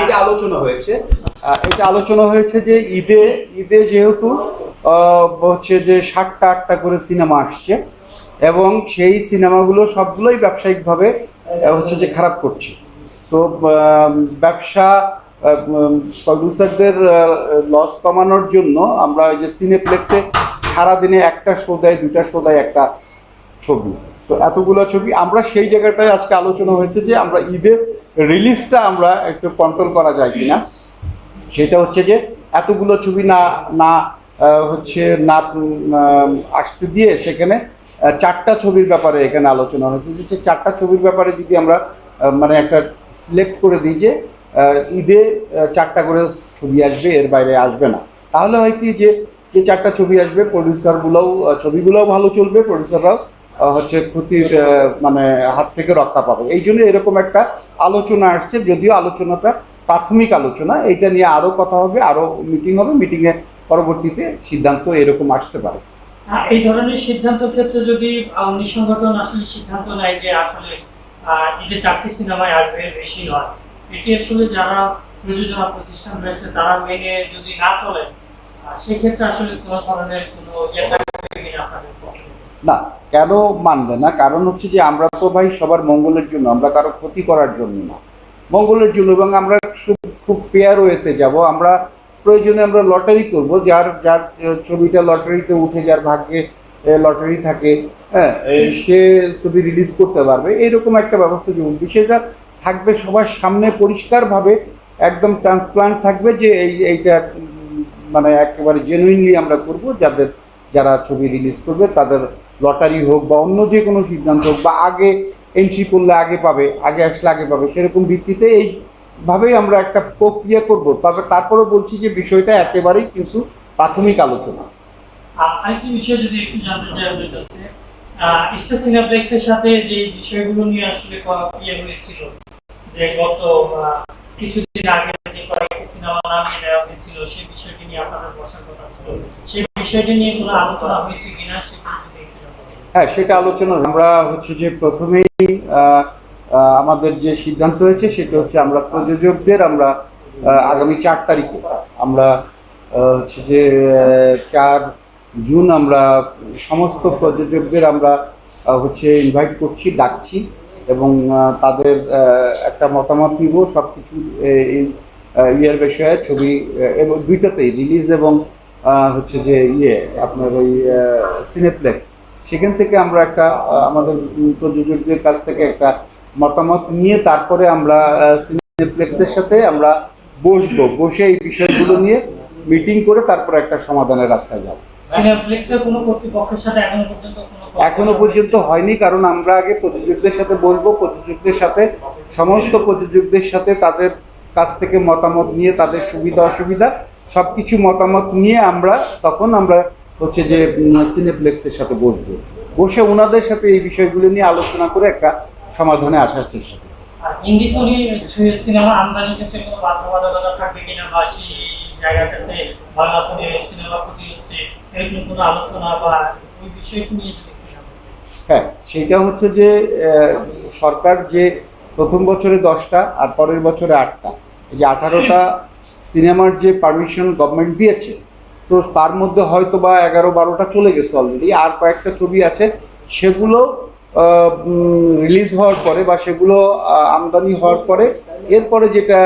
এটা আলোচনা হয়েছে এটা আলোচনা হয়েছে যে ঈদে ঈদে যেহেতু হচ্ছে যে সাতটা, আটটা করে সিনেমা আসছে এবং সেই সিনেমাগুলো সবগুলোই ব্যবসায়িকভাবে হচ্ছে যে খারাপ করছে। তো ব্যবসা প্রডিউসারদের লস কমানোর জন্য আমরা ওই যে সিনেপ্লেক্সে সারাদিনে একটা শো দেয়, দুটা শো দেয় একটা ছবি। তো এতগুলো ছবি। আমরা সেই জায়গাটায় আজকে আলোচনা হয়েছে যে আমরা ঈদের রিলিজটা আমরা একটু কন্ট্রোল করা যায় কিনা। সেটা হচ্ছে যে এতগুলো ছবি না না হচ্ছে না আসতে দিয়ে সেখানে চারটা ছবির ব্যাপারে এখানে আলোচনা হয়েছে। যে সে চারটা ছবির ব্যাপারে যদি আমরা মানে একটা সিলেক্ট করে দিই যে ঈদে চারটা করে ছবি আসবে, এর বাইরে আসবে না। তাহলে হয় কি যে যে চারটা ছবি আসবে প্রডিউসারগুলোও ছবিগুলোও ভালো চলবে প্রডিউসাররাও হচ্ছে ক্ষতির মানে হাত থেকে রক্ষা পাবে এই জন্য এরকম একটা আলোচনা আসছে, যদিও আলোচনাটা প্রাথমিক আলোচনা, এইটা নিয়ে আরও কথা হবে আরও মিটিং হবে মিটিংয়ে পরবর্তীতে সিদ্ধান্ত এরকম আসতে পারে এই ধরনের সিদ্ধান্ত ক্ষেত্রে যদি আওয়ামী সংগঠন আসলে সিদ্ধান্ত নেয় যে আসলে ঈদে চারটি সিনেমায় আসবে, বেশি নয়, এটি আসলে যারা প্রযোজনা প্রতিষ্ঠান রয়েছে, তারা মেনে যদি না চলে সেক্ষেত্রে আসলে কোনো ধরনের কোনো ইয়ে থাকবে কিনা আপনাদের? না কেন মানবে না? কারণ হচ্ছে যে আমরা তো ভাই সবার মঙ্গলের জন্য আমরা কারও ক্ষতি করার জন্য না। মঙ্গলের জন্য এবং আমরা খুব- খুব ফেয়ার ওয়েতে যাব। আমরা প্রয়োজনে আমরা লটারি করব। যার যার ছবিটা লটারিতে উঠে যার ভাগ্যে লটারি থাকে হ্যাঁ সে ছবি রিলিজ করতে পারবে। এরকম একটা ব্যবস্থা যেমন বিষয়টা থাকবে সবার সামনে পরিষ্কারভাবে একদম ট্রান্সপ্লান্ট থাকবে যে এই এইটা মানে একেবারে জেনুইনলি আমরা করব। যাদের যারা ছবি রিলিজ করবে তাদের লটারি হোক বা অন্য যে কোনো সিদ্ধান্ত হোক বা আগে এন্ট্রি করলে আগে পাবে, আগে আসলে আগে পাবে, সেরকম ভিত্তিতে এইভাবেই আমরা একটা প্রক্রিয়া করব তবে তারপরেও বলছি যে বিষয়টা একেবারেই কিন্তু প্রাথমিক আলোচনা আরেকটি বিষয় যদি একটু জানতে চাই সিনেপ্লেক্সের সাথে যে বিষয়গুলো নিয়ে আসলে ইয়ে হয়েছিল, যে গত কিছুদিন আগে কয়েকটি সিনেমা দেওয়া হয়েছিল, সেই বিষয়টি নিয়ে আপনাদের বসার কথা ছিল সেই বিষয়টি নিয়ে কোনো আলোচনা হয়েছে কিনা, সেটা যদি। হ্যাঁ সেটা আলোচনা আমরা হচ্ছে যে প্রথমেই আমাদের যে সিদ্ধান্ত হয়েছে সেটা হচ্ছে আমরা প্রযোজকদের আমরা আগামী চার তারিখে আমরা হচ্ছে যে চার জুন আমরা সমস্ত প্রযোজকদের আমরা হচ্ছে ইনভাইট করছি, ডাকছি এবং তাদের একটা মতামত নিব সব কিছু ইয়ের বিষয়ে ছবি এবং দুইটাতেই রিলিজ এবং হচ্ছে যে ইয়ে আপনার ওই সিনেপ্লেক্স সেখান থেকে আমরা একটা আমাদের প্রযোজকদের কাছ থেকে একটা মতামত নিয়ে তারপরে আমরা সিনেপ্লেক্সের সাথে আমরা বসবো। বসে এই বিষয়গুলো নিয়ে মিটিং করে তারপরে একটা সমাধানের রাস্তায় যাব। এখনও পর্যন্ত এখনও পর্যন্ত হয়নি কারণ আমরা আগে প্রযোজকদের সাথে বসবো প্রযোজকদের সাথে সমস্ত প্রযোজকদের সাথে তাদের কাছ থেকে মতামত নিয়ে তাদের সুবিধা অসুবিধা সব কিছু মতামত নিয়ে আমরা তখন আমরা হচ্ছে যে সিনেপ্লেক্সের সাথে বসবো বসে ওনাদের সাথে এই বিষয়গুলো নিয়ে আলোচনা করে একটা সমাধানে আসার চেষ্টা করব আর সিনেমা আমদানির ক্ষেত্রে কোনো বাধ্যবাধকতা থাকবে কিনা বা সেই জায়গাটাতে বাংলা সিনেমা ক্ষতি হচ্ছে এরকম কোনো আলোচনা বা ওই বিষয়টি নিয়ে যদি একটু জানতে চাই। হ্যাঁ সেটা হচ্ছে যে সরকার যে প্রথম বছরে দশটা আর পরের বছরে আটটা এই যে আঠারোটা সিনেমার যে পারমিশন গভর্নমেন্ট দিয়েছে তো তার মধ্যে হয়তো বা এগারো বারোটা চলে গেছে অলরেডি আর কয়েকটা ছবি আছে। সেগুলো রিলিজ হওয়ার পরে বা সেগুলো আমদানি হওয়ার পরে, এরপরে যেটা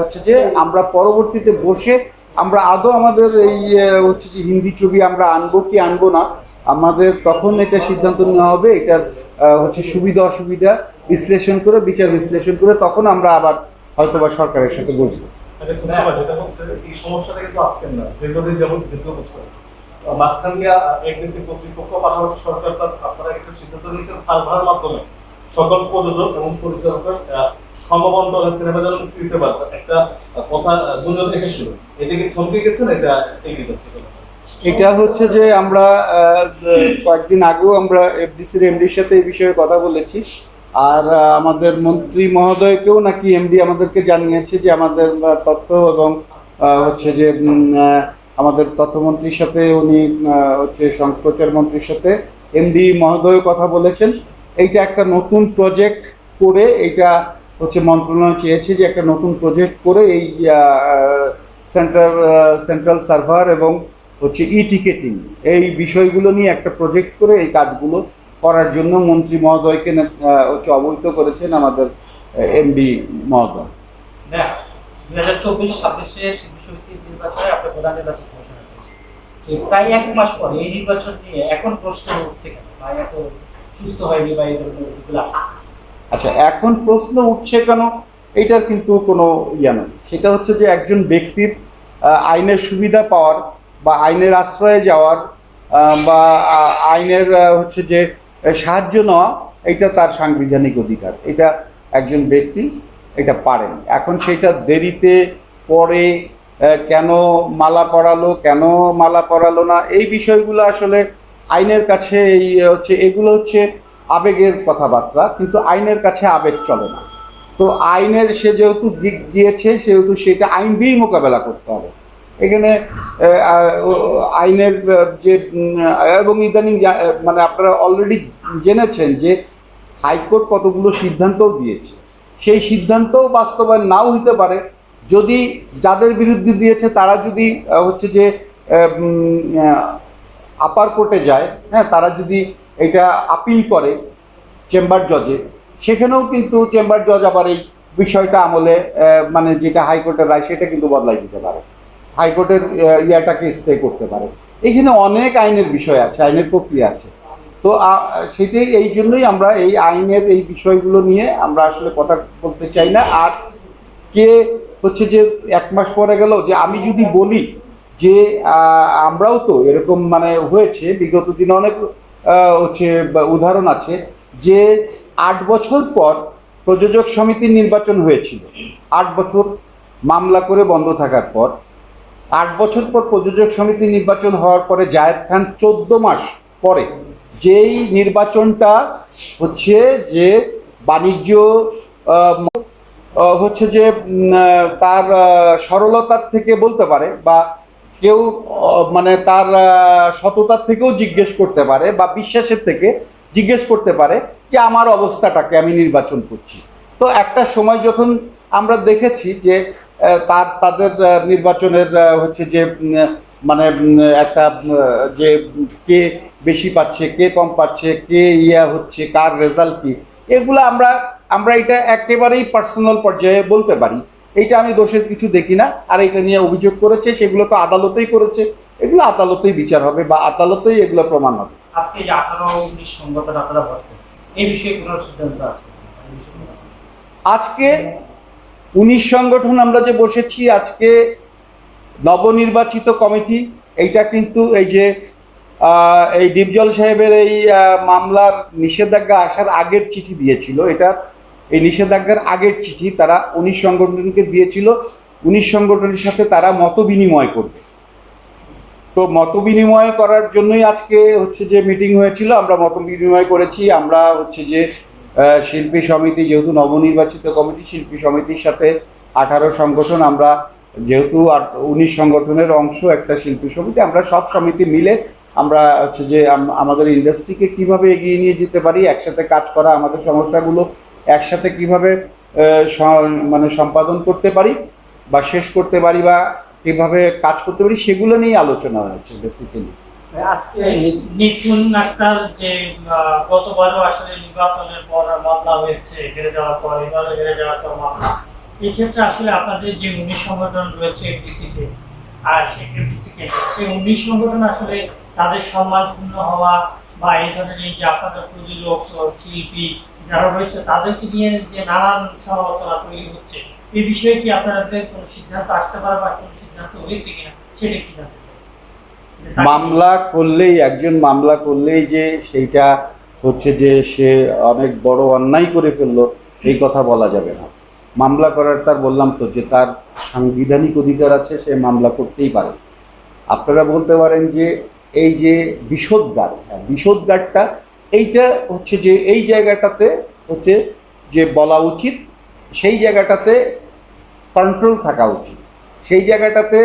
হচ্ছে যে আমরা পরবর্তীতে বসে আমরা আদৌ আমাদের এই হচ্ছে যে হিন্দি ছবি আমরা আনব কি আনব না, আমাদের তখন এটা সিদ্ধান্ত নেওয়া হবে। এটার হচ্ছে সুবিধা অসুবিধা বিশ্লেষণ করে, বিচার বিশ্লেষণ করে তখন আমরা আবার হয়তো বা সরকারের সাথে বসবো। হচ্ছে এই সমস্যাটা কিন্তু না। যেমন মাঝখান দিয়ে সরকার সিদ্ধান্ত নিয়েছেন মাধ্যমে। সকল এবং মুক্তি দিতে একটা কথা এটা গেছেন এটা এটা হচ্ছে যে আমরা কয়েকদিন আগেও আমরা এফডিসির এমডির সাথে এই বিষয়ে কথা বলেছি। আর আমাদের মন্ত্রী মহোদয়কেও নাকি এমডি আমাদেরকে জানিয়েছে যে আমাদের তথ্য এবং হচ্ছে যে আমাদের তথ্যমন্ত্রীর সাথে উনি হচ্ছে সম্প্রচার মন্ত্রীর সাথে এমডি মহোদয় কথা বলেছেন। এইটা একটা নতুন প্রজেক্ট করে এইটা হচ্ছে মন্ত্রণালয় চেয়েছে যে একটা নতুন প্রজেক্ট করে এই সেন্ট্রাল সেন্ট্রাল সার্ভার এবং হচ্ছে ই টিকেটিং এই বিষয়গুলো নিয়ে একটা প্রজেক্ট করে এই কাজগুলো করার জন্য মন্ত্রী মহোদয়কে হচ্ছে অবহিত করেছেন আমাদের এমবি মহোদয়। দুই হাজার চব্বিশ ছাব্বিশে শিশু নির্বাচনে আপনার প্রধান নির্বাচন কমিশন আছে প্রায় এক মাস পরে এই নির্বাচন নিয়ে এখন প্রশ্ন উঠছে কেন? বা এত সুস্থ হয়নি বা এই ধরনের আচ্ছা এখন প্রশ্ন উঠছে কেন? এটার কিন্তু কোনো ইয়া নয় সেটা হচ্ছে যে একজন ব্যক্তির আইনের সুবিধা পাওয়ার বা আইনের আশ্রয়ে যাওয়ার বা আইনের হচ্ছে যে সাহায্য নেওয়া এটা তার সাংবিধানিক অধিকার। এটা একজন ব্যক্তি, এটা পারেন। এখন সেটা দেরিতে পরে কেন মালা পরালো, কেন মালা পরালো না, এই বিষয়গুলো আসলে আইনের কাছে এই হচ্ছে, এগুলো হচ্ছে আবেগের কথাবার্তা, কিন্তু আইনের কাছে আবেগ চলে না। তো আইনের সে যেহেতু দিক দিয়েছে, সেহেতু সেটা আইন দিয়েই মোকাবেলা করতে হবে। এখানে আইনের যে এবং ইদানিং মানে আপনারা অলরেডি জেনেছেন যে হাইকোর্ট কতগুলো সিদ্ধান্তও দিয়েছে। সেই সিদ্ধান্তও বাস্তবায়ন নাও হইতে পারে। যদি যাদের বিরুদ্ধে দিয়েছে, তারা যদি হচ্ছে যে আপার কোর্টে যায় হ্যাঁ তারা যদি এটা আপিল করে চেম্বার জজে সেখানেও কিন্তু চেম্বার জজ আবার এই বিষয়টা আমলে মানে যেটা হাইকোর্টের রায়, সেটা কিন্তু বদলাই দিতে পারে। হাইকোর্টের ইয়াটাকে স্টে করতে পারে। এখানে অনেক আইনের বিষয় আছে, আইনের প্রক্রিয়া আছে। তো সেটাই এই জন্যই আমরা এই আইনের এই বিষয়গুলো নিয়ে আমরা আসলে কথা বলতে চাই না। আর কে হচ্ছে যে এক মাস পরে গেল যে আমি যদি বলি যে আমরাও তো এরকম মানে হয়েছে, বিগত দিনে অনেক হচ্ছে উদাহরণ আছে যে আট বছর পর প্রযোজক সমিতির নির্বাচন হয়েছিল। আট বছর মামলা করে বন্ধ থাকার পর আট বছর পর প্রযোজক সমিতি নির্বাচন হওয়ার পরে জায়েদ খান চোদ্দ মাস পরে যেই নির্বাচনটা হচ্ছে যে বাণিজ্য হচ্ছে যে তার সরলতার থেকে বলতে পারে বা কেউ মানে তার সততার থেকেও জিজ্ঞেস করতে পারে বা বিশ্বাসের থেকে জিজ্ঞেস করতে পারে যে আমার অবস্থাটাকে আমি নির্বাচন করছি। তো একটা সময় যখন আমরা দেখেছি যে তার তাদের নির্বাচনের হচ্ছে যে মানে একটা যে কে বেশি পাচ্ছে কে কম পাচ্ছে কে ইয়া হচ্ছে কার রেজাল্ট কি এগুলো আমরা আমরা এটা একেবারেই পার্সোনাল পর্যায়ে বলতে পারি। এইটা আমি দোষের কিছু দেখি না আর এটা নিয়ে অভিযোগ করেছে সেগুলো তো আদালতেই করেছে। এগুলো আদালতেই বিচার হবে বা আদালতেই এগুলো প্রমাণ হবে। আজকে যে আঠারো উনিশ সংগঠন আপনারা এই বিষয়ে কোনো সিদ্ধান্ত আছে? এই বিষয়ে কোনো- আজকে উনিশ সংগঠন আমরা যে বসেছি, আজকে নবনির্বাচিত কমিটি, এইটা কিন্তু এই যে এই ডিপজল সাহেবের এই মামলার নিষেধাজ্ঞা আসার আগের চিঠি দিয়েছিল। এটা এই নিষেধাজ্ঞার আগের চিঠি তারা উনিশ সংগঠনকে দিয়েছিল। উনিশ সংগঠনের সাথে তারা মত বিনিময় করবে। তো মত বিনিময় করার জন্যই আজকে হচ্ছে যে মিটিং হয়েছিল, আমরা মত বিনিময় করেছি। আমরা হচ্ছে যে শিল্পী সমিতি যেহেতু নবনির্বাচিত কমিটি, শিল্পী সমিতির সাথে আঠারো সংগঠন, আমরা যেহেতু উনিশ সংগঠনের অংশ একটা শিল্পী সমিতি, আমরা সব সমিতি মিলে আমরা হচ্ছে যে আমাদের ইন্ডাস্ট্রিকে কীভাবে এগিয়ে নিয়ে যেতে পারি, একসাথে কাজ করা, আমাদের সমস্যাগুলো একসাথে কীভাবে মানে সম্পাদন করতে পারি বা শেষ করতে পারি বা কীভাবে কাজ করতে পারি, সেগুলো নিয়ে আলোচনা হয়েছে বেসিক্যালি আজকে নিপুণ আক্তার যে গতবারও আসলে নির্বাচনের পর মামলা হয়েছে হেরে যাওয়ার পর এবারও হেরে যাওয়ার পর মামলা। এই ক্ষেত্রে আসলে আপনাদের যে উনিশ সংগঠন রয়েছে এমডিসিতে আর সেই সেই উনিশ সংগঠন আসলে তাদের সম্মানপূর্ণ হওয়া বা এই ধরনের এই যে আপনাদের প্রযোজক শিল্পী যারা রয়েছে তাদেরকে নিয়ে যে নানান সমালোচনা তৈরি হচ্ছে এই বিষয়ে কি আপনাদের কোনো সিদ্ধান্ত আসতে পারে বা কোনো সিদ্ধান্ত হয়েছে কিনা সেটা কি জানতে মামলা করলেই একজন মামলা করলেই যে সেইটা হচ্ছে যে সে অনেক বড় অন্যায় করে ফেলল এই কথা বলা যাবে না। মামলা করার তার বললাম তো যে তার সাংবিধানিক অধিকার আছে সে মামলা করতেই পারে। আপনারা বলতে পারেন যে এই যে বিষোদ্গার হ্যাঁ, বিষোদ্গারটা এইটা হচ্ছে যে এই জায়গাটাতে হচ্ছে যে বলা উচিত সেই জায়গাটাতে কন্ট্রোল থাকা উচিত। সেই জায়গাটাতে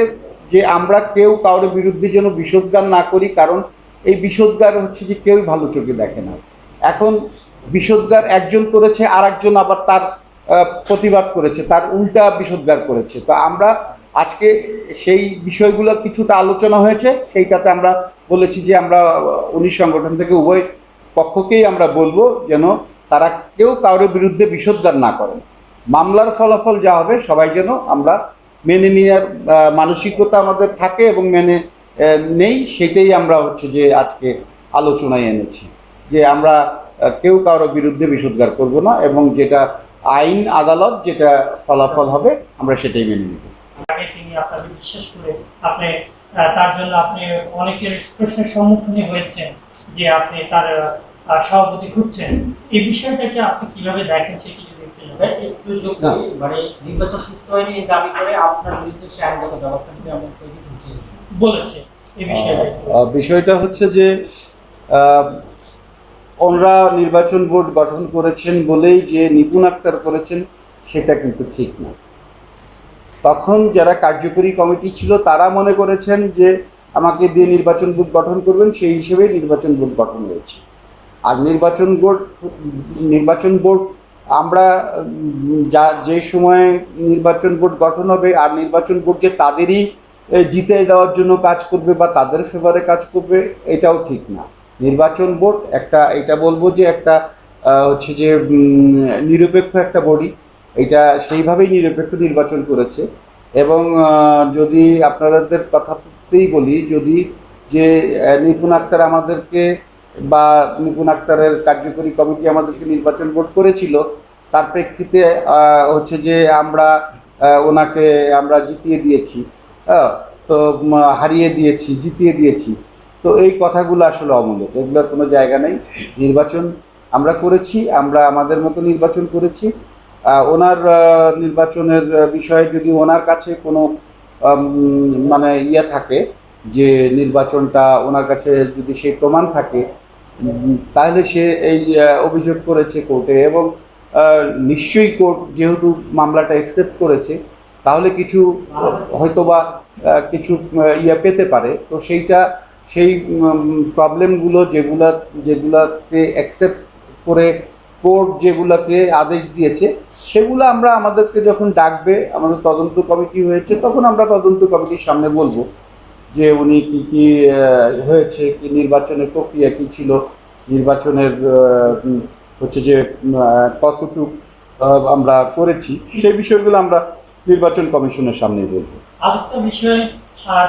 যে আমরা কেউ কারোর বিরুদ্ধে যেন বিষোদ্গার না করি, কারণ এই বিষোদ্গার হচ্ছে যে কেউই ভালো চোখে দেখে না। এখন বিষোদ্গার একজন করেছে আর একজন আবার তার প্রতিবাদ করেছে, তার উল্টা বিষোদ্গার করেছে। তো আমরা আজকে সেই বিষয়গুলো কিছুটা আলোচনা হয়েছে, সেইটাতে আমরা বলেছি যে আমরা উনিশ সংগঠন থেকে উভয় পক্ষকেই আমরা বলব যেন তারা কেউ কারোর বিরুদ্ধে বিষোদ্গার না করেন। মামলার ফলাফল যা হবে, সবাই যেন আমরা মেনে নেওয়ার মানসিকতা আমাদের থাকে এবং মেনে নেই, সেটাই আমরা হচ্ছে যে আজকে আলোচনায় এনেছি। যে আমরা কেউ কারোর বিরুদ্ধে বিষোদ্গার করব না এবং যেটা আইন আদালত যেটা ফলাফল হবে, আমরা সেটাই মেনে নেব। তিনি আপনাকে বিশ্বাস করে আপনি তার জন্য আপনি অনেকের প্রশ্নের সম্মুখীন হয়েছেন যে আপনি তার সভাপতি খুঁজছেন। এই বিষয়টাকে আপনি কীভাবে দেখেন, সেটি করি, মানে বিষয়টা হচ্ছে যে ওনরা নির্বাচন বোর্ড গঠন করেছেন বলেই যে নিপুণ আক্তার করেছেন সেটা কিন্তু ঠিক না। তখন যারা কার্যকরী কমিটি ছিল তারা মনে করেছেন যে আমাকে দিয়ে নির্বাচন বোর্ড গঠন করবেন সেই হিসেবে নির্বাচন বোর্ড গঠন হয়েছে। আর নির্বাচন বোর্ড নির্বাচন বোর্ড আমরা যা, যে সময়ে নির্বাচন বোর্ড গঠন হবে আর নির্বাচন বোর্ডকে তাদেরই জিতে দেওয়ার জন্য কাজ করবে বা তাদের ফেভারে কাজ করবে, এটাও ঠিক না। নির্বাচন বোর্ড একটা, এটা বলব যে একটা হচ্ছে যে নিরপেক্ষ একটা বডি এটা সেইভাবেই নিরপেক্ষ নির্বাচন করেছে। এবং যদি আপনাদের কথাতেই বলি, যদি যে নিপুণ আক্তার আমাদেরকে বা নিপুণ আক্তারের কার্যকরী কমিটি আমাদেরকে নির্বাচন বোর্ড করেছিল। তার প্রেক্ষিতে হচ্ছে যে আমরা ওনাকে আমরা জিতিয়ে দিয়েছি। তো হারিয়ে দিয়েছি, জিতিয়ে দিয়েছি। তো এই কথাগুলো আসলে অমূলক। এগুলোর কোনো জায়গা নেই। নির্বাচন আমরা করেছি, আমরা আমাদের মতো নির্বাচন করেছি। ওনার নির্বাচনের বিষয়ে যদি ওনার কাছে কোনো মানে ইয়ে থাকে যে নির্বাচনটা ওনার কাছে যদি সেই প্রমাণ থাকে তাহলে সে এই অভিযোগ করেছে কোর্টে এবং নিশ্চয়ই কোর্ট যেহেতু মামলাটা অ্যাকসেপ্ট করেছে, তাহলে কিছু, হয়তোবা কিছু ইয়ে পেতে পারে। তো সেইটা, সেই প্রবলেমগুলো যেগুলা, যেগুলাকে অ্যাকসেপ্ট করে কোর্ট যেগুলাকে আদেশ দিয়েছে, সেগুলো আমরা আমাদেরকে যখন ডাকবে, আমাদের তদন্ত কমিটি হয়েছে, তখন আমরা তদন্ত কমিটির সামনে বলব। যে উনি কি কি হয়েছে, কি নির্বাচনের প্রক্রিয়া কি ছিল, নির্বাচনের হচ্ছে যে কতটুক আমরা করেছি, সেই বিষয়গুলো আমরা নির্বাচন কমিশনের সামনে বলব। আরেকটা বিষয়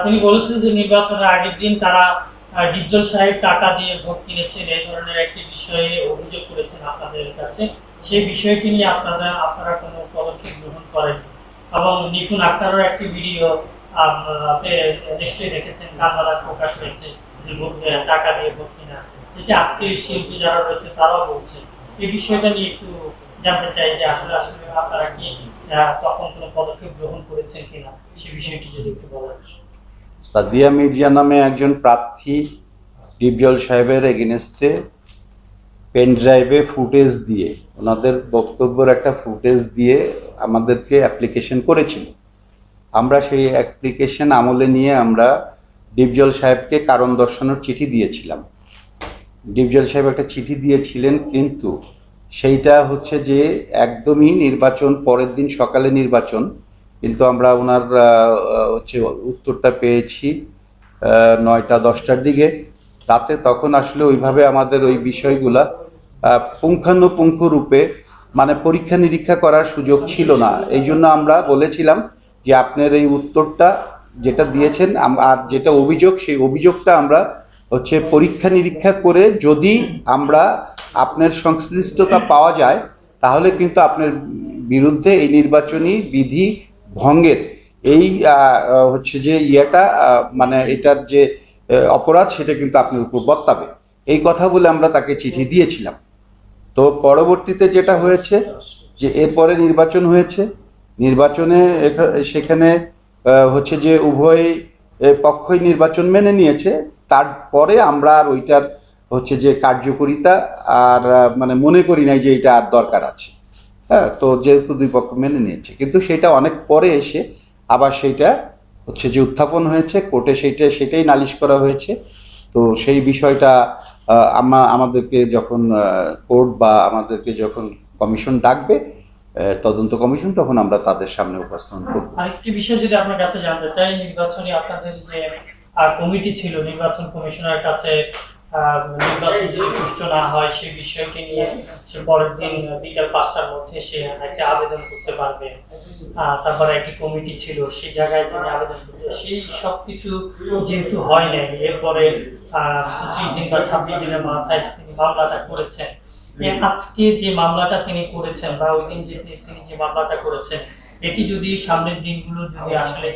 তিনি বলেছেন যে নির্বাচনের আগের দিন তারা ডিপজল সাহেব টাকা দিয়ে ভোট কিনেছেন, এই ধরনের একটি বিষয়ে অভিযোগ করেছেন আপনাদের কাছে। সেই বিষয়টি নিয়ে আপনারা আপনারা কোনো পদক্ষেপ গ্রহণ করেন এবং নিপুণ আক্তারও একটি ভিডিও সাদিয়া মির্জা নামে একজন প্রার্থী ডিপজল সাহেবের এগেনস্টে পেন ড্রাইভে ফুটেজ দিয়ে, ওনাদের বক্তব্যের একটা ফুটেজ দিয়ে আমাদেরকে অ্যাপ্লিকেশন করেছিল। আমরা সেই অ্যাপ্লিকেশন আমলে নিয়ে আমরা ডিপজল সাহেবকে কারণ দর্শানোর চিঠি দিয়েছিলাম। ডিপজল সাহেব একটা চিঠি দিয়েছিলেন কিন্তু সেইটা হচ্ছে যে একদমই নির্বাচন, পরের দিন সকালে নির্বাচন, কিন্তু আমরা ওনার হচ্ছে উত্তরটা পেয়েছি নয়টা, দশটার দিকে। রাতে তখন আসলে ওইভাবে আমাদের ওই বিষয়গুলা পুঙ্খানুপুঙ্খ রূপে মানে পরীক্ষা নিরীক্ষা করার সুযোগ ছিল না। এই জন্য আমরা বলেছিলাম যে আপনার এই উত্তরটা যেটা দিয়েছেন আর যেটা অভিযোগ, সেই অভিযোগটা আমরা হচ্ছে পরীক্ষা নিরীক্ষা করে যদি আমরা আপনার সংশ্লিষ্টতা পাওয়া যায়, তাহলে কিন্তু আপনার বিরুদ্ধে এই নির্বাচনী বিধি ভঙ্গের এই হচ্ছে যে ইয়েটা মানে এটার যে অপরাধ, সেটা কিন্তু আপনার উপর বর্তাবে এই কথা বলে আমরা তাকে চিঠি দিয়েছিলাম। তো পরবর্তীতে যেটা হয়েছে, যে এরপরে নির্বাচন হয়েছে নির্বাচনে সেখানে হচ্ছে যে উভয় পক্ষই নির্বাচন মেনে নিয়েছে। তারপরে আমরা আর ওইটার হচ্ছে যে কার্যকরিতা আর মানে মনে করি নাই যে এটা আর দরকার আছে। হ্যাঁ তো যেহেতু দুই পক্ষ মেনে নিয়েছে। কিন্তু সেটা অনেক পরে এসে আবার সেইটা হচ্ছে যে উত্থাপন হয়েছে কোর্টে সেইটা সেটাই নালিশ করা হয়েছে। তো সেই বিষয়টা আহ, আমা আমাদেরকে যখন কোর্ট বা আমাদেরকে যখন কমিশন ডাকবে তদন্ত কমিশন, তখন আমরা তাদের সামনে উপস্থাপন করব। আরেকটি বিষয় যদি আপনার কাছে জানতে চাই, নির্বাচনী আপনাদের যে কমিটি ছিল, নির্বাচন কমিশনের কাছে নির্বাচন যদি সুষ্ঠু না হয় সেই বিষয়কে নিয়ে সে পরের দিন বিকাল পাঁচটার মধ্যে সে একটা আবেদন করতে পারবে। তারপরে একটি কমিটি ছিল, সেই জায়গায় তিনি আবেদন করতে সেই সব কিছু যেহেতু হয় নাই, এরপরে পঁচিশ দিন বা ছাব্বিশ দিনের মাথায় তিনি মামলাটা করেছেন। আজকে যে মামলাটা তিনি করেছেন বা ওই দিন যে তিনি যে মামলাটা করেছেন এটি যদি সামনের দিনগুলো যদি আসলে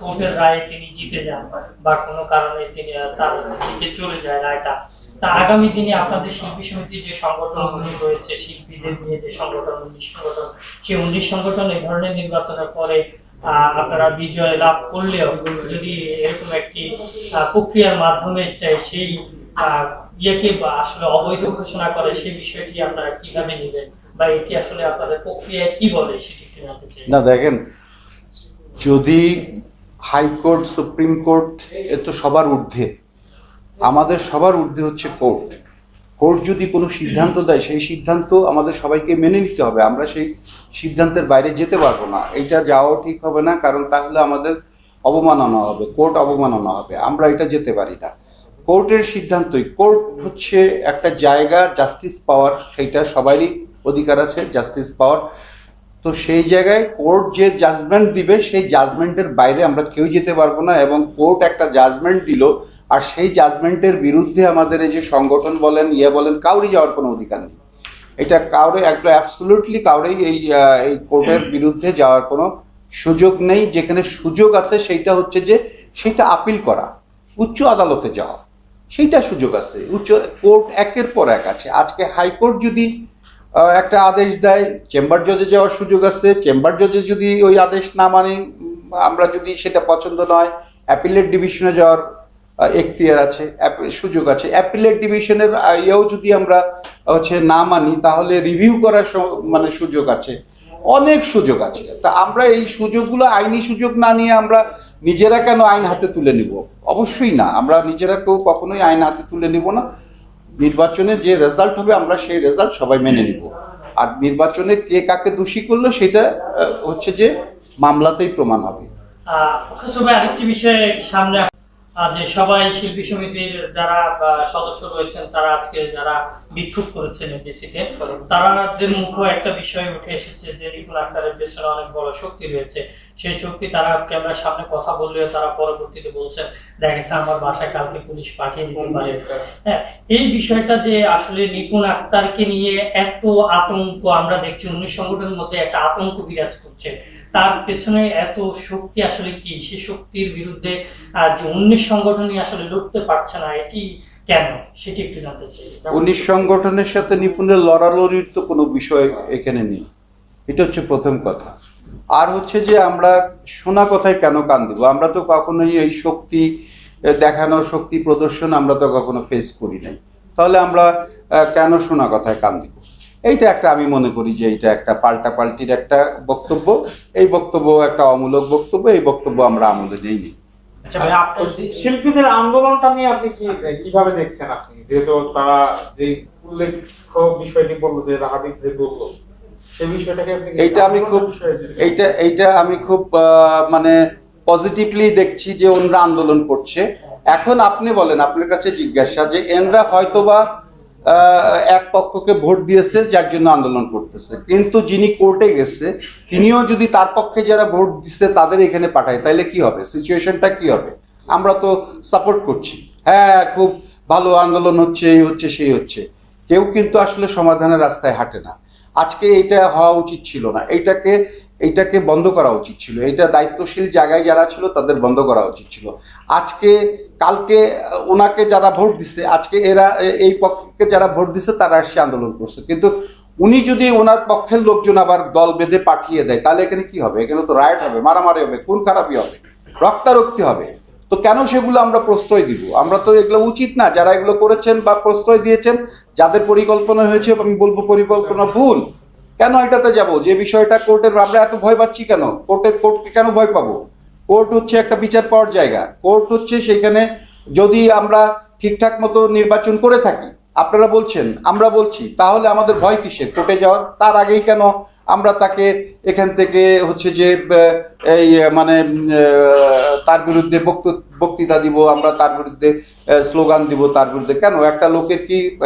কোর্টের রায়ে তিনি জিতে যান বা কোনো কারণে তিনি তার দিকে চলে যায় রায়টা তা আগামী দিনে আপনাদের শিল্পী সমিতির যে সংগঠনগুলো রয়েছে শিল্পীদের নিয়ে যে সংগঠন উনিশ সংগঠন সেই উনিশ সংগঠন এই ধরনের নির্বাচনের পরে আহ, আপনারা বিজয় লাভ করলেও যদি এরকম একটি আহ, প্রক্রিয়ার মাধ্যমে সেই ইয়েকে আসলে অবৈধ ঘোষণা করে সেই বিষয়টি আপনারা কীভাবে নেবেন? বা এটি আসলে আপনাদের প্রক্রিয়ায় কি বলে সেটি না, দেখেন, যদি হাইকোর্ট সুপ্রিম কোর্ট এ তো সবার ঊর্ধ্বে। আমাদের সবার ঊর্ধ্বে হচ্ছে কোর্ট। কোর্ট যদি কোনো সিদ্ধান্ত দেয়, সেই সিদ্ধান্ত আমাদের সবাইকে মেনে নিতে হবে। আমরা সেই সিদ্ধান্তের বাইরে যেতে পারব না। এটা যাওয়াও ঠিক হবে না, কারণ তাহলে আমাদের অবমাননা হবে, কোর্ট অবমাননা হবে। আমরা এটা যেতে পারি না। কোর্টের সিদ্ধান্তই। কোর্ট হচ্ছে একটা জায়গা, জাস্টিস পাওয়ার, সেইটা সবারই অধিকার আছে, জাস্টিস পাওয়ার। তো সেই জায়গায় কোর্ট যে জাজমেন্ট দিবে, সেই জাজমেন্টের বাইরে আমরা কেউ যেতে পারব না এবং কোর্ট একটা জাজমেন্ট দিল, আর সেই জাজমেন্টের বিরুদ্ধে আমাদের এই যে সংগঠন বলেন ইয়ে বলেন কাউরি যাওয়ার কোনো অধিকার নেই। এটা কাউরে একটা অ্যাবসলুটলি কাউরেই এই এই কোর্টের বিরুদ্ধে যাওয়ার কোনো সুযোগ নেই। যেখানে সুযোগ আছে, সেইটা হচ্ছে যে, সেইটা আপিল করা, উচ্চ আদালতে যাওয়া। সেইটা সুযোগ আছে। উচ্চ কোর্ট একের পর এক আছে। আজকে হাইকোর্ট যদি একটা আদেশ দেয়, চেম্বার জজে যাওয়ার সুযোগ আছে। চেম্বার জজে যদি ওই আদেশ না মানে আমরা যদি সেটা পছন্দ নয়, অ্যাপিলেট ডিভিশনে যাওয়ার এখতিয়ার আছে সুযোগ আছে। অ্যাপিলেট ডিভিশনের ইয়েও যদি আমরা হচ্ছে না মানি, তাহলে রিভিউ করার মানে সুযোগ আছে। অনেক সুযোগ আছে। তা আমরা এই সুযোগগুলো আইনি সুযোগ না নিয়ে আমরা নিজেরা কেন আইন হাতে তুলে নিব? অবশ্যই না। আমরা নিজেরা কেউ কখনোই আইন হাতে তুলে নিব না। নির্বাচনে যে রেজাল্ট হবে, আমরা সেই রেজাল্ট সবাই মেনে নিব। আর নির্বাচনে কে কাকে দোষী করল, সেটা হচ্ছে যে মামলাতেই প্রমাণ হবে। আরেকটি বিষয়ে সামনে যে সবাই শিল্পী সমিতির যারা সদস্য রয়েছেন তারা আজকে যারা বিক্ষোভ করেছেন এমডিসিতে তারাদের মুখে একটা বিষয় উঠে এসেছে যে রিপুল আক্তারের পেছনে অনেক বড় শক্তি রয়েছে। সেই শক্তি তারা ক্যামেরার সামনে কথা বললেও তারা পরবর্তীতে বলছেন দেখা আমার বাসায় কালকে পুলিশ পাঠিয়ে দিতে পারে। হ্যাঁ এই বিষয়টা যে আসলে নিপুণ আক্তারকে নিয়ে এত আতঙ্ক আমরা দেখছি অন্য সংগঠনের মধ্যে একটা আতঙ্ক বিরাজ করছে। তার পেছনে এত শক্তি আসলে কি? সে শক্তির বিরুদ্ধে যে উনিশ সংগঠনই আসলে লড়তে পারছে না, এটি কেন? সেটি একটু জানতে চাই। উনিশ সংগঠনের সাথে নিপুণের লড়ালড়ির তো কোনো বিষয় এখানে নেই। এটা হচ্ছে প্রথম কথা। আর হচ্ছে যে আমরা শোনা কথায় কেন কান দিব? আমরা তো কখনোই এই শক্তি দেখানো, শক্তি প্রদর্শন আমরা তো কখনো ফেস করি নাই। তাহলে আমরা কেন শোনা কথায় কান দিব? এইটা একটা আমি মনে করি যে এইটা একটা পাল্টা পাল্টির একটা বক্তব্য। এই বক্তব্য একটা অমূলক বক্তব্য এই বক্তব্য আমরা আমলে নেইনি আচ্ছা শিল্পীদের আন্দোলনটা নিয়ে আপনি কি কীভাবে দেখছেন আপনি? যেহেতু তারা যে উল্লেখ্য বিষয়টি বলল যে রাহাবিব যে বলল এইটা আমি খুব এইটা এইটা আমি খুব আহ, মানে পজিটিভলি দেখছি যে ওনরা আন্দোলন করছে। এখন আপনি বলেন আপনার কাছে জিজ্ঞাসা যে এনরা হয়তোবা এক পক্ষকে ভোট দিয়েছে, যার জন্য আন্দোলন করতেছে। কিন্তু যিনি কোর্টে গেছে, তিনিও যদি তার পক্ষে যারা ভোট দিচ্ছে তাদের এখানে পাঠায় তাহলে কি হবে? সিচুয়েশনটা কি হবে? আমরা তো সাপোর্ট করছি। হ্যাঁ খুব ভালো আন্দোলন হচ্ছে, এই হচ্ছে, সেই হচ্ছে। কেউ কিন্তু আসলে সমাধানের রাস্তায় হাঁটে না। আজকে এটা হওয়া উচিত ছিল না। এইটাকে এইটাকে বন্ধ করা উচিত ছিল। এটা দায়িত্বশীল জায়গায় যারা ছিল, তাদের বন্ধ করা উচিত ছিল। আজকে কালকে ওনাকে যারা ভোট দিচ্ছে আজকে এরা এই পক্ষকে যারা ভোট দিচ্ছে তারা এসে আন্দোলন করছে। কিন্তু উনি যদি ওনার পক্ষের লোকজন আবার দল বেঁধে পাঠিয়ে দেয়, তাহলে এখানে কি হবে? এখানে তো রাইট হবে, মারামারি হবে, খুন খারাপি হবে, রক্তারক্তি হবে। তো কেন সেগুলো আমরা প্রশ্রয় দিব? আমরা তো এগুলো উচিত না। যারা এগুলো করেছেন বা প্রশ্রয় দিয়েছেন, যাদের পরিকল্পনা হয়েছে, আমি বলব পরিকল্পনা ভুল। কেন এটাতে যাব? যে বিষয়টা কোর্টের, আমরা এত ভয় পাচ্ছি কেন? কোর্টের, কোর্টকে কেন ভয় পাবো? কোর্ট হচ্ছে একটা বিচার পাওয়ার জায়গা। কোর্ট হচ্ছে সেখানে যদি আমরা ঠিকঠাক মতো নির্বাচন করে থাকি আপনারা বলছেন, আমরা বলছি, তাহলে আমাদের ভয় কিসের? কোর্টে যাওয়ার? তার আগেই কেন আমরা তাকে এখান থেকে হচ্ছে যে এই মানে তার বিরুদ্ধে বক্ত- বক্তৃতা দিব, আমরা তার বিরুদ্ধে স্লোগান দিব, তার বিরুদ্ধে কেন? একটা লোকের কি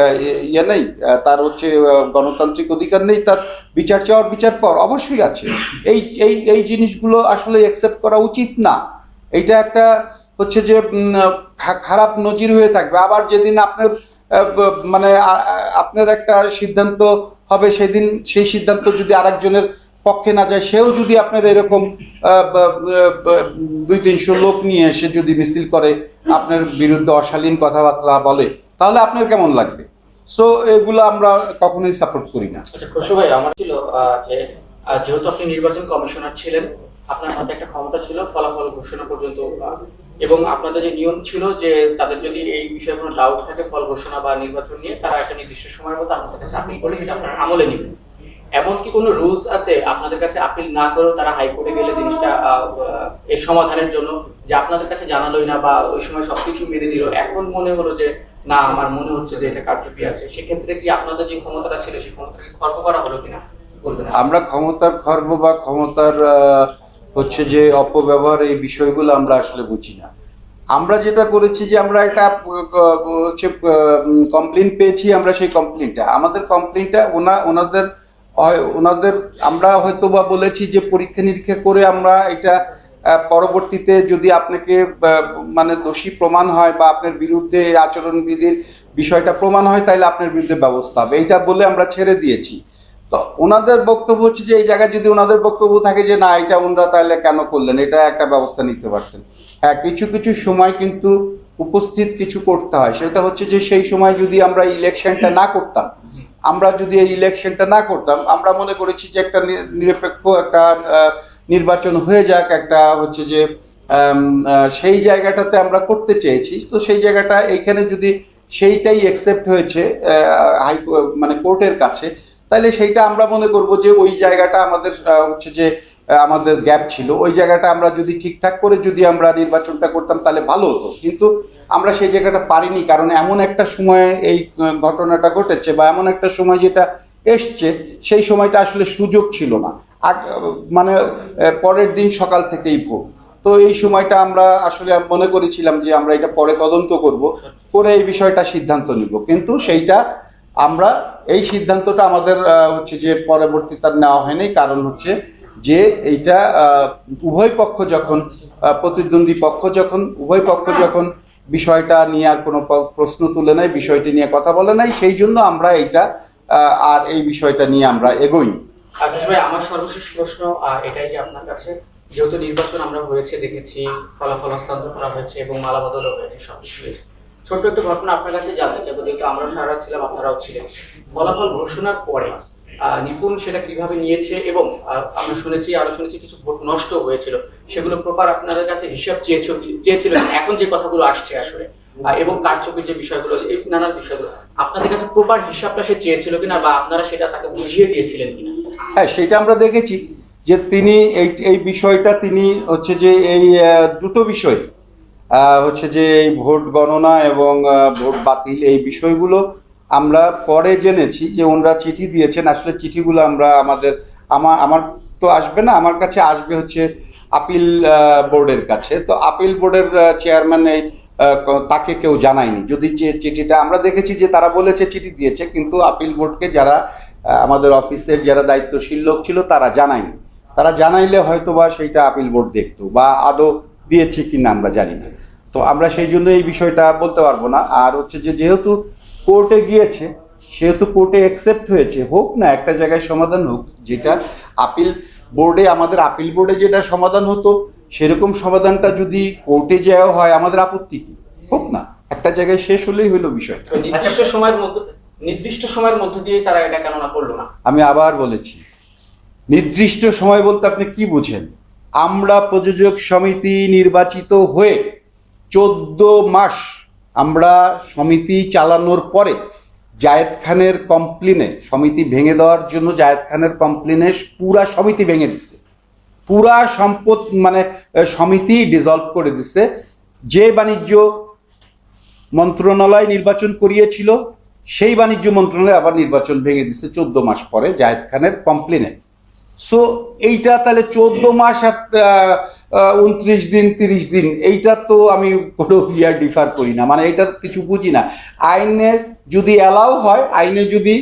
ইয়ে নেই? তার হচ্ছে গণতান্ত্রিক অধিকার নেই? তার বিচার চাওয়ার বিচার পর অবশ্যই আছে। এই এই এই জিনিসগুলো আসলে অ্যাকসেপ্ট করা উচিত না। এইটা একটা হচ্ছে যে খারাপ নজির হয়ে থাকবে। আবার যেদিন আপনার মানে আপনার একটা সিদ্ধান্ত হবে সেদিন, সেই সিদ্ধান্ত যদি আরেকজনের পক্ষে না যায়, সেও যদি আপনার এরকম দুই, তিনশো লোক নিয়ে এসে যদি মিছিল করে, আপনার বিরুদ্ধে অশালীন কথাবার্তা বলে, তাহলে আপনার কেমন লাগবে? সো এগুলো আমরা কখনোই সাপোর্ট করি না। আচ্ছা খসরু ভাই, আমার ছিল যেহেতু আপনি নির্বাচন কমিশনার ছিলেন, আপনার হাতে একটা ক্ষমতা ছিল, ফলাফল ঘোষণা পর্যন্ত এবং আপনাদের যে নিয়ম ছিল যে তাদের যদি এই বিষয়ে কোনো ডাউট থাকে ফল ঘোষণা বা নির্বাচন নিয়ে, তারা একটা নির্দিষ্ট সময়ের মধ্যে আপনাদের কাছে আপিল করে যেটা আপনার আমলে নেবেন। এমন কি কোনো রুলস আছে, আপনাদের কাছে আপিল না করেও তারা হাইকোর্টে গেলে জিনিসটা এর সমাধানের জন্য যে আপনাদের কাছে জানালোই না বা ওই সময় সবকিছু মেনে নিল। এখন মনে হলো যে, না, আমার মনে হচ্ছে যে এটা কারচুপি আছে। সেক্ষেত্রে কি আপনাদের যে ক্ষমতাটা ছিল, সেই ক্ষমতাটাকে খর্ব করা হলো কিনা? আমরা ক্ষমতার খর্ব বা ক্ষমতার হচ্ছে যে অপব্যবহার এই বিষয়গুলো আমরা আসলে বুঝি না। আমরা যেটা করেছি যে আমরা একটা হচ্ছে কমপ্লেন পেয়েছি আমরা সেই কমপ্লেনটা আমাদের কমপ্লেনটা ওনা, ওনাদের ওনাদের, আমরা হয়তো বা বলেছি যে পরীক্ষা নিরীক্ষা করে আমরা এটা পরবর্তীতে যদি আপনাকে মানে দোষী প্রমাণ হয় বা আপনার বিরুদ্ধে আচরণবিধির বিষয়টা প্রমাণ হয় তাহলে আপনার বিরুদ্ধে ব্যবস্থা হবে। এইটা বলে আমরা ছেড়ে দিয়েছি। তো ওনাদের বক্তব্য হচ্ছে যে এই জায়গায় যদি ওনাদের বক্তব্য থাকে যে না, এটা ওনারা তাহলে কেন করলেন? এটা একটা ব্যবস্থা নিতে পারতেন। হ্যাঁ কিছু কিছু সময় কিন্তু উপস্থিত কিছু করতে হয়। সেটা হচ্ছে যে সেই সময় যদি আমরা ইলেকশনটা না করতাম, আমরা যদি এই ইলেকশনটা না করতাম, আমরা মনে করেছি যে একটা নিরপেক্ষ একটা নির্বাচন হয়ে যাক, একটা হচ্ছে যে সেই জায়গাটাতে আমরা করতে চেয়েছি। তো সেই জায়গাটা এইখানে যদি সেইটাই অ্যাকসেপ্ট হয়েছে হাই মানে কোর্টের কাছে তাহলে সেইটা আমরা মনে করব যে ওই জায়গাটা আমাদের হচ্ছে যে আমাদের গ্যাপ ছিল। ওই জায়গাটা আমরা যদি ঠিকঠাক করে যদি আমরা নির্বাচনটা করতাম তাহলে ভালো হতো। কিন্তু আমরা সেই জায়গাটা পারিনি, কারণ এমন একটা সময়ে এই ঘটনাটা ঘটেছে বা এমন একটা সময় যেটা এসছে, সেই সময়টা আসলে সুযোগ ছিল না। মানে পরের দিন সকাল থেকেই ভোট তো এই সময়টা আমরা আসলে মনে করেছিলাম যে আমরা এটা পরে তদন্ত করব, করে এই বিষয়টা সিদ্ধান্ত নিব। কিন্তু সেইটা আমরা এই সিদ্ধান্তটা আমাদের হচ্ছে যে পরবর্তীতে আর নেওয়া হয়নি, কারণ হচ্ছে যে এইটা উভয় পক্ষ যখন প্রতিদ্বন্দ্বী পক্ষ যখন, উভয় পক্ষ যখন বিষয়টা নিয়ে আর কোনো প্রশ্ন তুলে নাই বিষয়টি নিয়ে কথা বলে নাই সেই জন্য আমরা এইটা আর এই বিষয়টা নিয়ে আমরা এগোইনি। আকাশ ভাই, আমার সর্বশেষ প্রশ্ন এটাই যে আপনার কাছে, যেহেতু নির্বাচন আমরা হয়েছে, দেখেছি, ফলাফল হস্তান্তর করা হয়েছে এবং মালা বদলও হয়েছে সব কিছু হয়েছে। ছোট্ট একটা ঘটনা আপনার কাছে জানতে চাইব যেহেতু আমরা সারা ছিলাম, আপনারাও ছিলেন। ফলাফল ঘোষণার পরে নিপুণ সেটা কীভাবে নিয়েছে এবং আমরা শুনেছি, আরও শুনেছি কিছু ভোট নষ্ট হয়েছিল, সেগুলো প্রপার আপনাদের কাছে হিসাব চেয়েছিল চেয়েছিল এখন যে কথাগুলো আসছে আসলে এবং কারচুপির যে বিষয়গুলো, এই নানান বিষয়গুলো, আপনাদের কাছে প্রপার হিসাবটা সে চেয়েছিল কিনা বা আপনারা সেটা তাকে বুঝিয়ে দিয়েছিলেন কিনা? হ্যাঁ সেটা আমরা দেখেছি যে তিনি এই এই বিষয়টা তিনি হচ্ছে যে এই দুটো বিষয় হচ্ছে যে এই ভোট গণনা এবং ভোট বাতিল এই বিষয়গুলো আমরা পরে জেনেছি যে ওনারা চিঠি দিয়েছেন। আসলে চিঠিগুলো আমরা আমাদের, আমার আমার তো আসবে না, আমার কাছে আসবে হচ্ছে আপিল বোর্ডের কাছে। তো আপিল বোর্ডের চেয়ারম্যান এই তাকে কেউ জানায়নি। যদি যে চিঠিটা আমরা দেখেছি যে তারা বলেছে, চিঠি দিয়েছে, কিন্তু আপিল বোর্ডকে যারা আমাদের অফিসের যারা দায়িত্বশীল লোক ছিল তারা জানায়নি। তারা জানাইলে হয়তো বা সেইটা আপিল বোর্ড দেখতো বা আদৌ দিয়েছে কি না আমরা জানি না। তো আমরা সেই জন্য এই বিষয়টা বলতে পারব না। আর হচ্ছে যে যেহেতু কোর্টে গিয়েছে সেহেতু কোর্টে অ্যাকসেপ্ট হয়েছে হোক না একটা জায়গায় সমাধান হোক যেটা আপিল বোর্ডে আমাদের আপিল বোর্ডে যেটা সমাধান হতো সেরকম সমাধানটা যদি কোর্টে যাওয়া হয় আমাদের আপত্তি কি? হোক না একটা জায়গায় শেষ হলেই হলো বিষয় নির্দিষ্ট সময়ের মধ্যে নির্দিষ্ট সময়ের মধ্য দিয়ে তারা এটা কেন না করল না? আমি আবার বলেছি নির্দিষ্ট সময় বলতে আপনি কি বুঝেন? আমরা প্রযোজক সমিতি নির্বাচিত হয়ে চোদ্দ মাস আমরা সমিতি চালানোর পরে জায়েদ খানের কমপ্লেনে সমিতি ভেঙে দেওয়ার জন্য জায়েদ খানের কমপ্লেনে পুরা সমিতি ভেঙে দিচ্ছে পুরা সম্পদ মানে সমিতি ডিজলভ করে দিচ্ছে যে বাণিজ্য মন্ত্রণালয় নির্বাচন করিয়েছিল, সেই বাণিজ্য মন্ত্রণালয় আবার নির্বাচন ভেঙে দিছে চোদ্দ মাস পরে জাহেদ খানের কমপ্লেনে। সো এইটা তাহলে চোদ্দ মাস আর উনত্রিশ দিন, তিরিশ দিন, এইটা তো আমি কোনো ইয়ার ডিফার করি না। মানে এটা কিছু বুঝি না। আইনে যদি অ্যালাউ হয়, আইনে যদি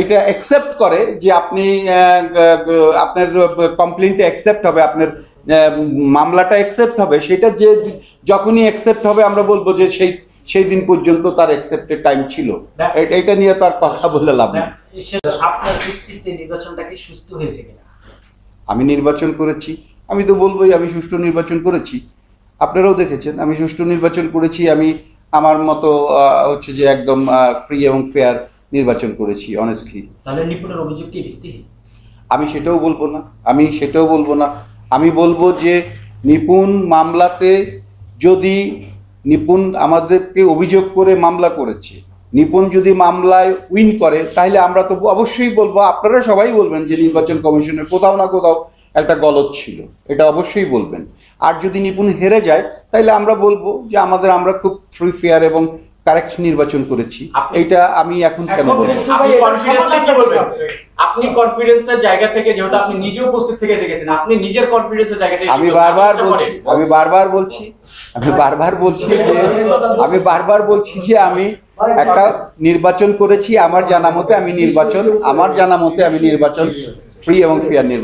এটা অ্যাকসেপ্ট করে যে আপনি আপনার কমপ্লেনটা অ্যাকসেপ্ট হবে, আপনার মামলাটা অ্যাকসেপ্ট হবে, সেটা যে যখনই অ্যাকসেপ্ট হবে, আমরা বলব যে সেই সেই দিন পর্যন্ত তার অ্যাকসেপ্টেড টাইম ছিল। এটা নিয়ে তার কথা বলে লাভ নেই। নির্বাচনটা কি সুস্থ হয়েছে আমি নির্বাচন করেছি। আমি তো বলবোই আমি সুষ্ঠু নির্বাচন করেছি। আপনারাও দেখেছেন আমি সুষ্ঠু নির্বাচন করেছি। আমি আমার মতো হচ্ছে যে একদম ফ্রি এবং ফেয়ার নির্বাচন করেছি অনেস্টলি তাহলে নিপুণের অভিযোগটি ভিত্তিহীন আমি সেটাও বলব না। আমি সেটাও বলব না। আমি বলব যে নিপুণ মামলাতে যদি নিপুণ আমাদেরকে অভিযোগ করে মামলা করেছে। নিপুণ যদি মামলায় উইন করে তাহলে আমরা তো অবশ্যই বলব আপনারা সবাই বলবেন যে নির্বাচন কমিশনের কোথাও না কোথাও একটা গলত ছিল এটা অবশ্যই বলবেন। আর যদি নিপুণ হেরে যায় তাহলে আমরা বলব যে আমাদের আমরা খুব ফ্রি ফেয়ার এবং কারেক্ট নির্বাচন করেছি। এটা আমি এখন কেন আপনি কনফিডেন্সের জায়গা থেকে যেহেতু আপনি নিজে উপস্থিত থেকে দেখেছেন আপনি নিজের কনফিডেন্সের জায়গা থেকে আমি বারবার বলছি আমি বারবার বলছি আমি বারবার বলছি যে, আমি বারবার বলছি যে আমি একটা নির্বাচন করেছি, আমার জানা মতে আমি নির্বাচন, আমার জানা মতে আমি নির্বাচন ফ্রি এবং ফেয়ার নির্বাচন।